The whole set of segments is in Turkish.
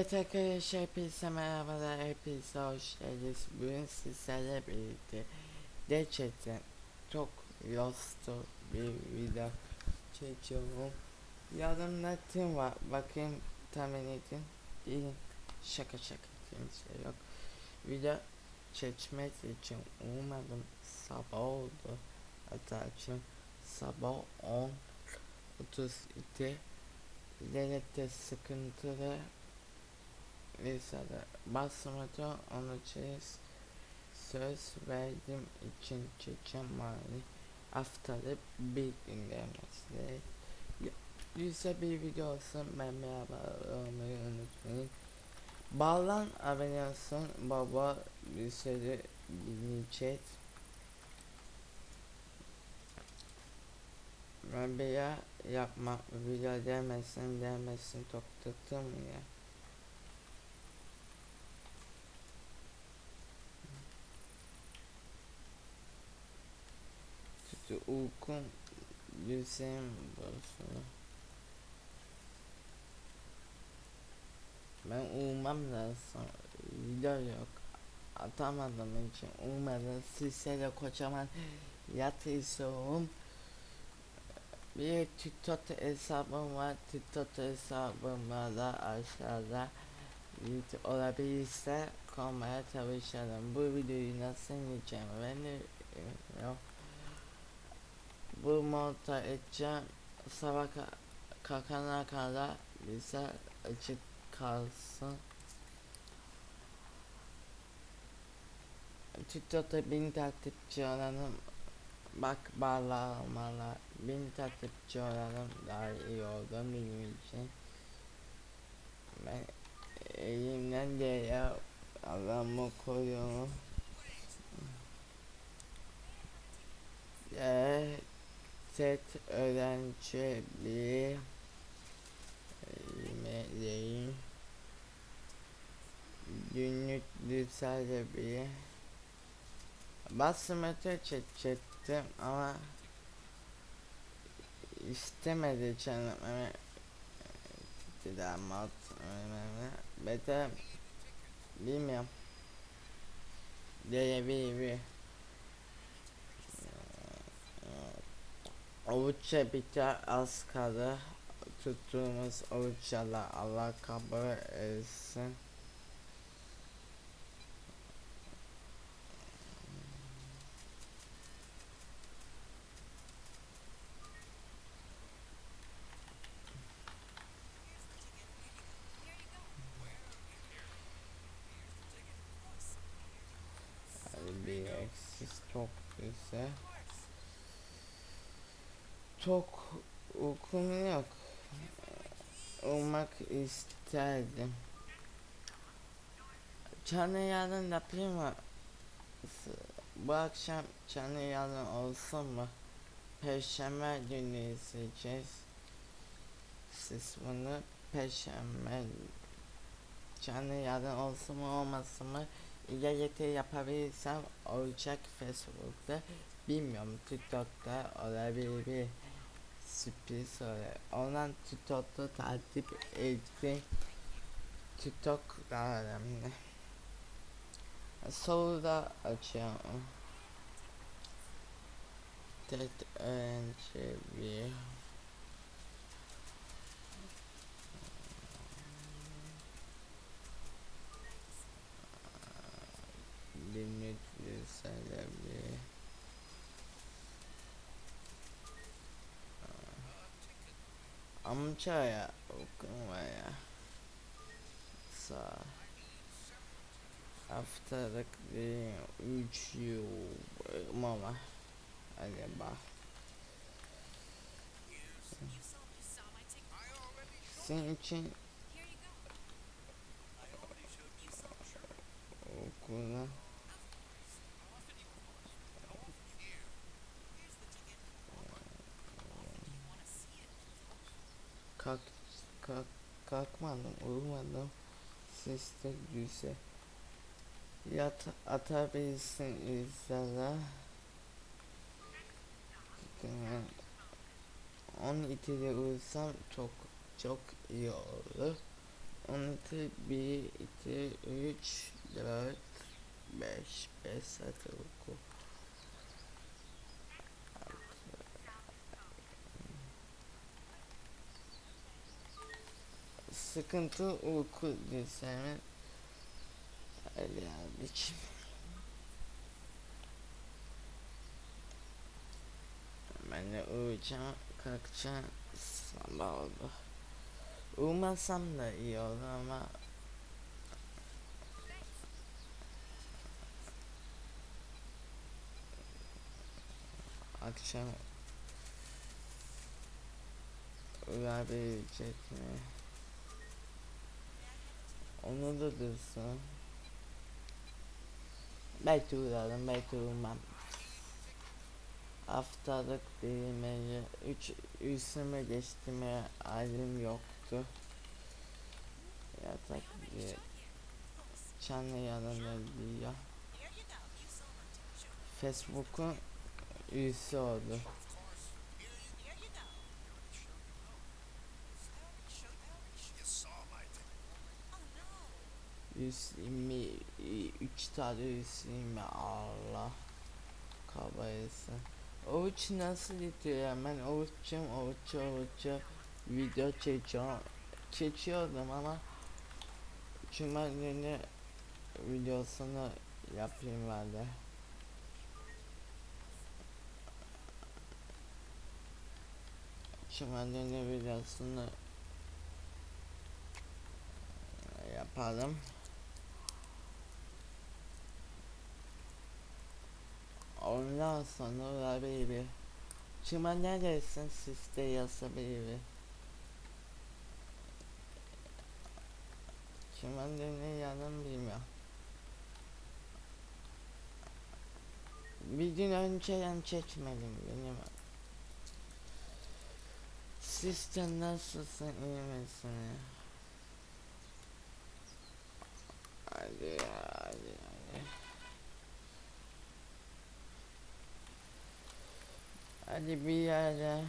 Evet arkadaşlar hepinize merhabalar. Hepinize hoş geldiniz. Bugün sizlerle birlikte gerçekten çok yostru bir video çekiyorum. Yanımda kim var? Bakayım tahmin edin. Değil şaka şaka kimse yok. Video çekmek için umarım sabah oldu. Hatta için sabah 10 32 ileride sıkıntılı Lisede basmadı onu çiz söz verdim için çeken mani haftada bir gün gelmesi Yüzde bir video olsun ben merhaba olmayı unutmayın. Bağlan abone olsun baba sürü dinleyecek. Ben bir ya yapma video demesin demesin çok tuttum ya kötü uykum Gülsem bozuldu. Ben uyumam lazım. Video yok. Atamadım için umarım sizse de kocaman yat istiyorum. Bir TikTok hesabım var. TikTok hesabıma da aşağıda video olabilirse koymaya çalışalım. Bu videoyu nasıl yiyeceğim ben de bilmiyorum bu monta edeceğim. Sabah ka- kalkana kadar bize açık kalsın. TikTok'ta bin takipçi olalım bak bağlamalar. Bin takipçi olalım daha iyi oldu benim için. Ben elimden diye Allah'ımı koruyorum Evet set öğrenci bir yemeği günlük düzelde bir basmete çekecektim ama istemedi canım. Evet damat bete bilmiyorum. Diyebilir Oruçça biter az kaldı. Tuttuğumuz oruçla Allah kabul etsin. Bir eksiz çok güzel. Çok uykum yok. Uyumak isterdim. Canlı yarın yapayım mı? Bu akşam canlı yarın olsun mu? Perşembe günü izleyeceğiz. Siz bunu Perşembe canlı yarın olsun mu olmasın mı? İleride yapabilirsem olacak Facebook'ta. Bilmiyorum TikTok'ta olabilir sürpriz olabilir. Ondan TikTok'ta takip etmek TikTok daha önemli. Soru da açıyorum. Önce bir limit bir ya. Okuma ya. Sağ haftalık bir üç yıl mama bak. Senin için okula kalk kalk kalkmadım uyumadım. Sesler güzel yat atabilirsin izlere yani 12'de uyusam çok çok iyi olur. 12, 1, 2, 3, 4, 5, 5 saat uyku. Sıkıntı uyku desem Ali abicim. Ben de uyuyacağım, kalkacağım. Sabah oldu. Uyumasam da iyi olur ama akşam uyuyabilecek mi? Onu da dursun. Belki uyarım, belki uyumam. Haftalık değirmeni 3 üstüme geçtiğime halim yoktu. Yatak diye çanlı yanında diyor. Facebook'un üyesi oldu. Yüz yirmi üç tane yüz yirmi Allah kabayası. Oruç nasıl gidiyor hemen oruçum oruç oruç video çekiyorum çekiyordum ama Cuma günü videosunu yapayım ben de. Cuma günü videosunu yapalım. Ondan sonra baby. Cuma neredesin siz de yasa baby. Cuma günü yanım bilmiyorum. Bir gün önce yan çekmedim benim. Siz de nasılsın iyi misin? Hadi ya hadi hadi. Hadi bir yere.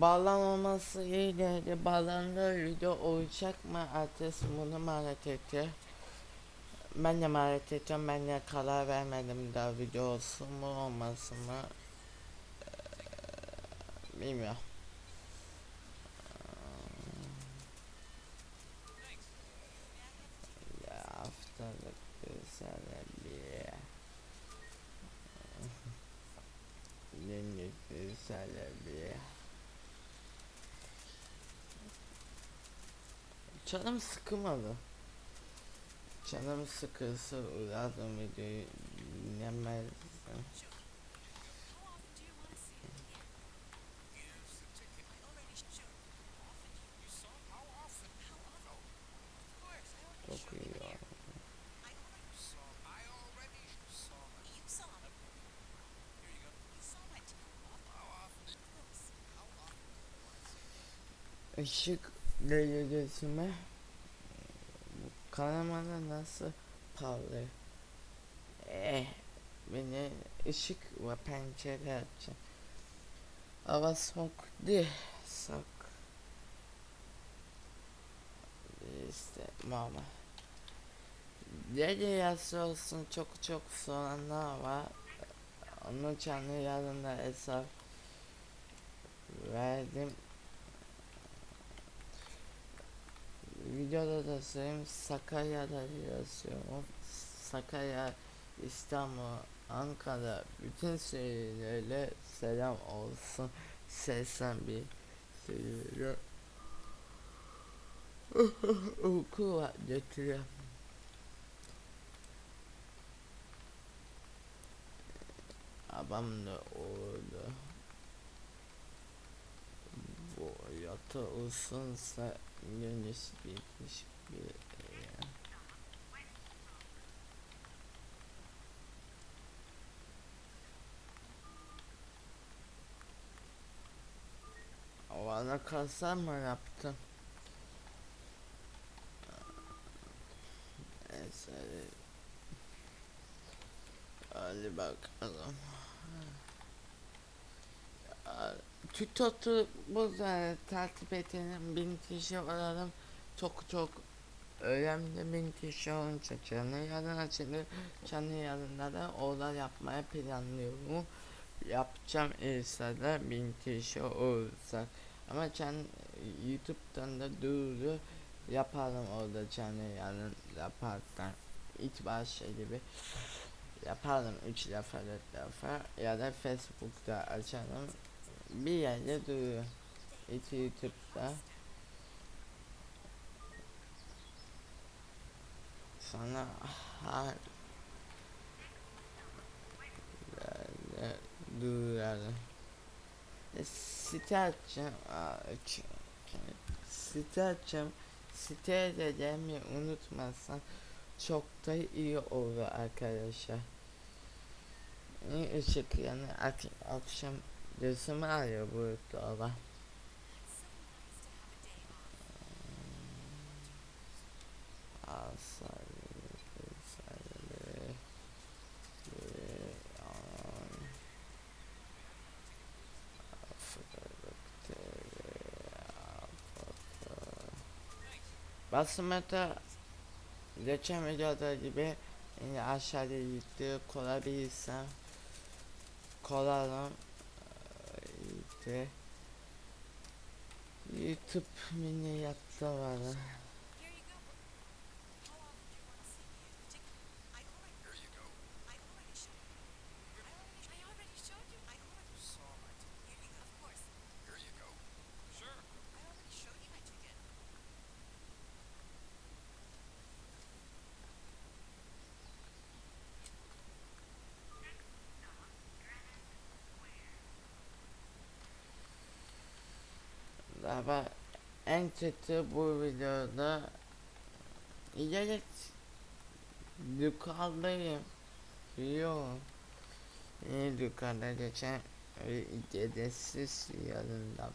Bağlanmaması iyiydi. Bağlandı video olacak mı? Ertesi bunu merak etti. Ben de merak edeceğim. Ben de karar vermedim daha video olsun mu olmasın mı? Ee, bilmiyorum. Ya haftalık güzel Günlük güzel bir Canım sıkılmadı. Canım sıkılsa uyardım videoyu dinlemezdim. Çok iyi ya. Işık derecesime bu karamana nasıl parlıyor? Eh, beni ışık ve pencere açacağım. Hava değil, soğuk. İşte mama. Dede yazı olsun çok çok soranlar var. Onun canlı yanında hesap verdim. Videoda da söyleyeyim Sakarya'da yazıyorum. Sakarya, İstanbul, Ankara bütün şehirlerle selam olsun. Seslen bir söylüyor. Uyku var götürüyor. Babam da orada. Altı olsunsa Yunus bitmiş bir ya. Valla mı yaptım? Neyse. Hadi bakalım. Tutotu bu da takip edelim. Bin kişi olalım. Çok çok önemli bin kişi olunca canlı yarın açılır. Canlı yarınlara oğlan yapmaya planlıyorum. Yapacağım İsa'da bin kişi olacak. Ama can YouTube'dan da duyuru yaparım orada canlı yarın yaparken. İlk başta gibi yaparım 3 defa 4 defa ya da Facebook'ta açarım bir yerde duruyor. İlk YouTube'da sonra her yerde duyuyorum. E, Site açacağım. Site açacağım. Siteye de gelmeyi unutmazsan çok da iyi olur arkadaşlar. İyi ışık yani ak akşam gözümü ağrıyor bu dola. Basmata geçen videoda gibi yine aşağıda gitti kolabilirsem kolarım gitti YouTube mini yaptı var Ama en kötü bu videoda ilerek yukarıdayım. Yok. İyi yukarıda geçen dedesiz yarın yap,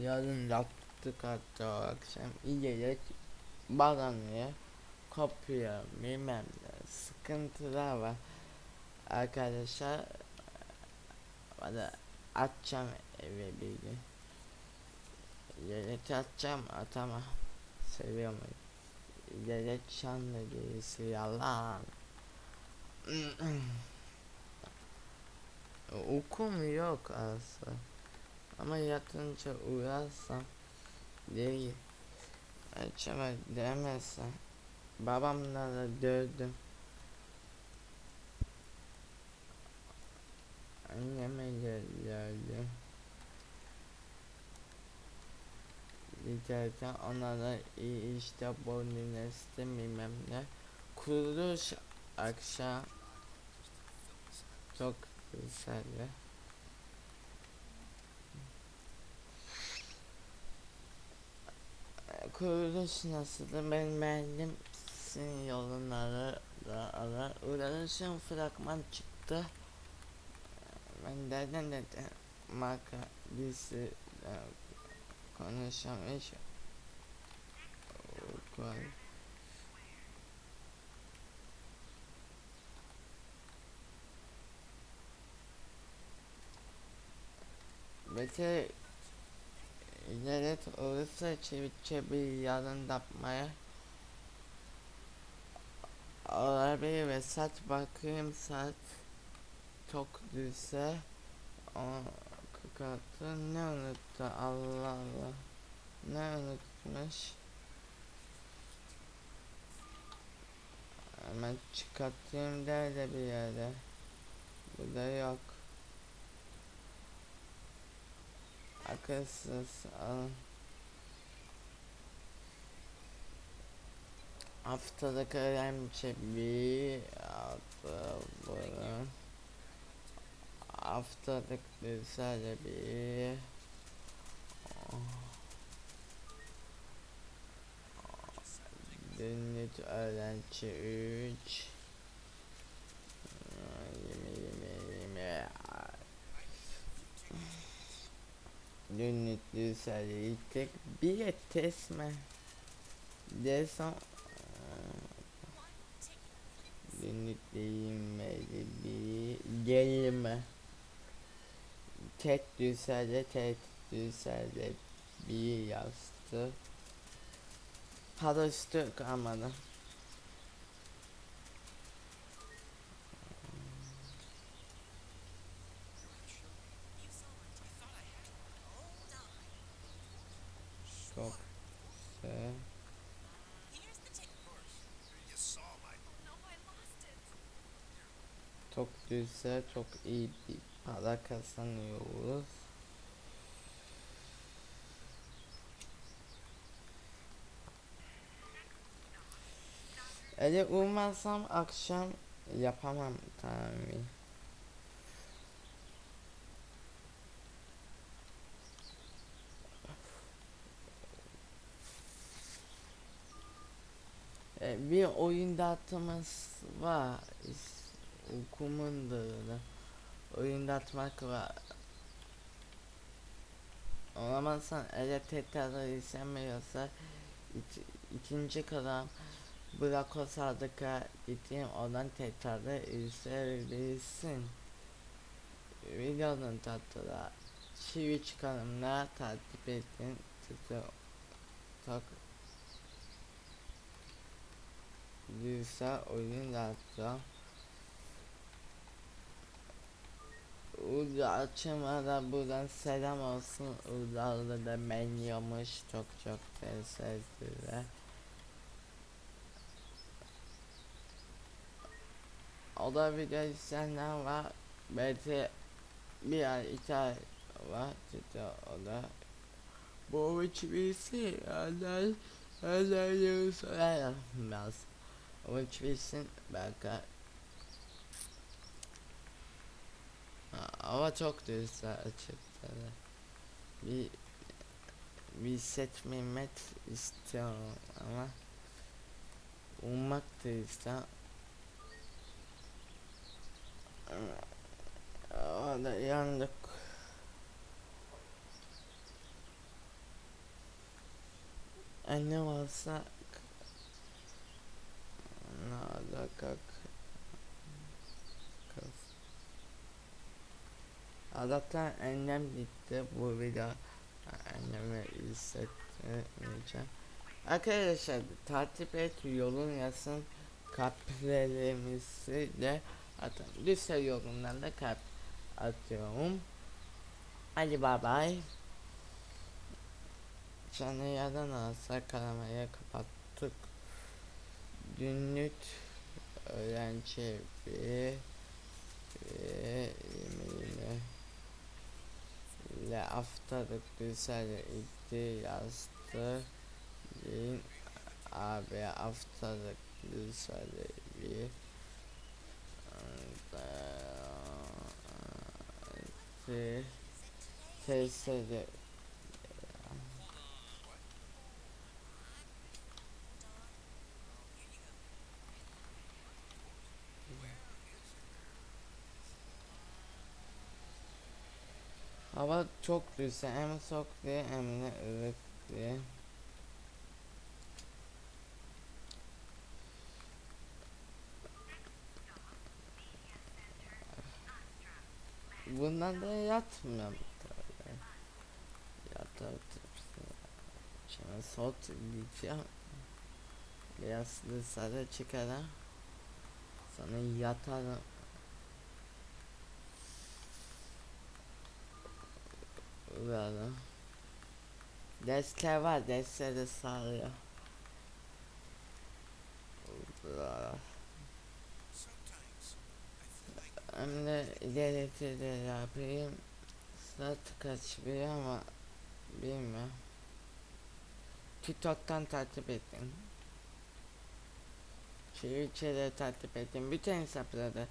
yarın yaptık hatta o akşam ilerek bağlanıyor. Kopuyor bilmem ne sıkıntılar var. Arkadaşlar bana açacağım eve bir gün. Yelek atacağım atama. Seviyorum. Yelek şanlı gerisi yalan. Ukum yok aslında. Ama yatınca uyarsam değil. Açama demezsem. Babamla da dövdüm. Anneme de dövdüm. Giderken onlara iyi işte bonus bilmem ne. Kuruluş akşam çok güzeldi. Kuruluş nasıldı ben beğendim. Sizin yorumları da ara. Uğraşın fragman çıktı. Ben derden de marka birisi e, konuşamış. Koy. Belki ileri olursa çevikçe bir yarın yapmaya olabilir ve saat bakayım saat çok düzse o kartı ne unuttu? Allah Allah. Ne unutmuş? Hemen çıkartayım derdi bir yere. Burada yok. Akılsız. Alın haftalık öğrenci bir hafta bunu haftalık güzel bir günlük öğrenci 3 20 20 20 Günlüklü söyledik. Bir test mi? Desem günlüklüyüm bir gelme. Tek düzelde tek düzelde bir yazdı. Hold on. Çok güzel. Çok güzel, çok iyi para kazanıyoruz. Eğer uymazsam akşam yapamam tabii. E, bir oyun dağıtımız var. Okumun öyle. Oyun dağıtmak var. Olamazsan eğer tekrar izlemiyorsa iki, ikinci kanal Brako Sadık'a gideyim oradan tekrar izleyebilirsin. Videonun tatlıda Twitch kanalına takip edin. TikTok Güzel oyun dağıtacağım. Açıma da buradan selam olsun. Uğur'da da beniyormuş. Çok çok teşekkürler. O da video izleyenler var. Belki bir ay iki ay var. İşte o da bu üç birisi hala yıl söylerim biraz. O üç birisin belki Hava çok güzel açıkçası. Bir bir set Mehmet istiyorum ama ummak da istiyorum. Ama da yandık. Anne varsa ne alaka Allah'tan annem gitti bu video anneme izletmeyeceğim. Arkadaşlar takip et yolun yazın kalplerimizi de atın. Lütfen yorumlarla kalp atıyorum. Hadi bay bay. Canlı yerden alsa karamayı kapattık. Günlük öğrenci bir yemeğine ile haftalık güzel idi yazdı. Bin abi haftalık güzel bir Eee, Hava çok güzel hem soğuk diye hem de ılık diye. Bundan da yatmıyorum tabii. Yatar Şimdi soğuk diyeceğim. Biraz dışarı çıkarım. Sonra yatarım. Böyle. Dersler var, dersleri sağlıyor. Böyle. Hem de ileride de yapayım. Saat kaç bir ama bilmiyorum. TikTok'tan takip edin. Twitch'e takip edin. Bütün hesapları.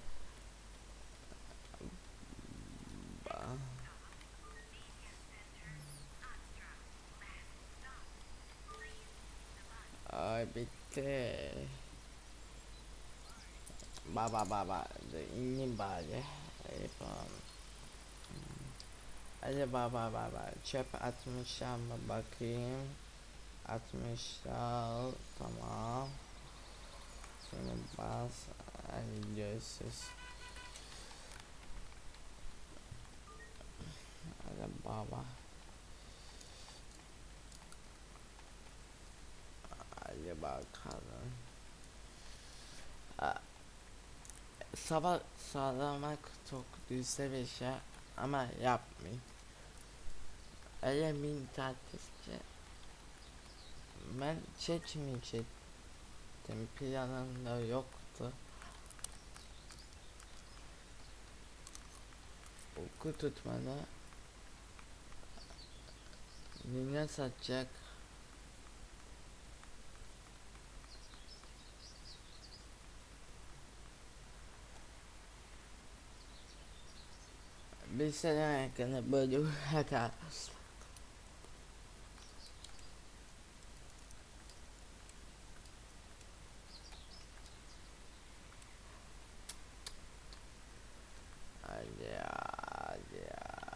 Bitti. Baba baba. İneyim bari. Yapalım. Hadi baba baba çöp atmışlar mı bakayım. Atmışlar tamam. Şimdi bas hadi görüşürüz. Hadi baba. Hadi bakalım. Aa, Sabah sağlamak çok güzel bir şey ama yapmayın. Öyle min tartışçı. Ben çekmeyecektim. Planımda yoktu. Oku tutmadı. Dünya satacak. Sene hakkında böyle bir hata. Hadi ya, hadi ya.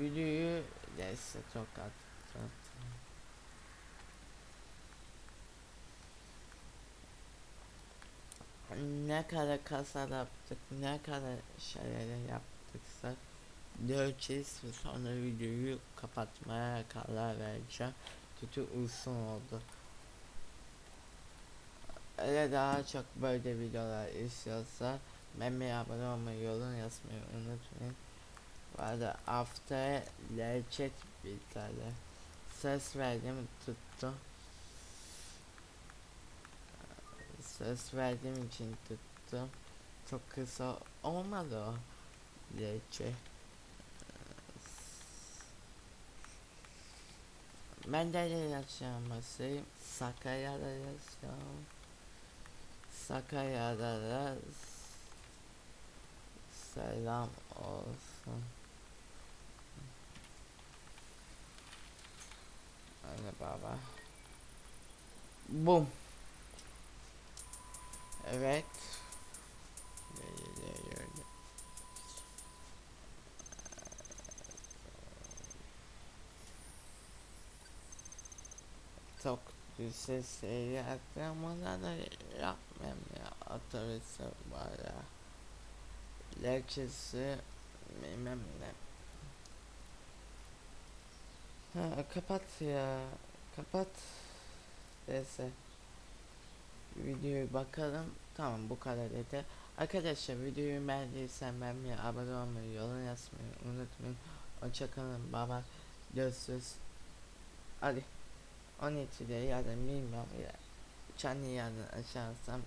Videoyu çok attım. Ne kadar kasa yaptık, ne kadar şeyler yaptıksa göreceğiz ve sonra videoyu kapatmaya karar vereceğim. Kötü uzun oldu. Öyle daha çok böyle videolar istiyorsa Meme abone olmayı, yorum yazmayı unutmayın. Bu arada haftaya gerçek bir tane ses verdim tuttu. Ses verdiğim için tuttu. Çok kısa olmadı o gerçek. Ben de yazacağım basayım. Sakarya'da yazacağım. Sakarya'da da selam olsun. Hadi baba. Bum. Evet. Geliyor. Çok yaptım ama da yapmam ya. Otobüsü var ya. Lekçesi bilmem ne. Ha, kapat ya. Kapat. Neyse. Videoyu bakalım. Tamam bu kadar yeter. Arkadaşlar videoyu beğendiysen beğenmeyi, abone olmayı, yorum yazmayı unutmayın. Hoşçakalın baba. Görüşürüz. Hadi. 12'de ya da bilmiyorum ya. Çanlı yerden aşağısam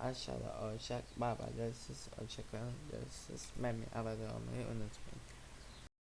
aşağıda olacak. Baba görüşürüz. Hoşçakalın. Görüşürüz. Memi abone olmayı unutmayın.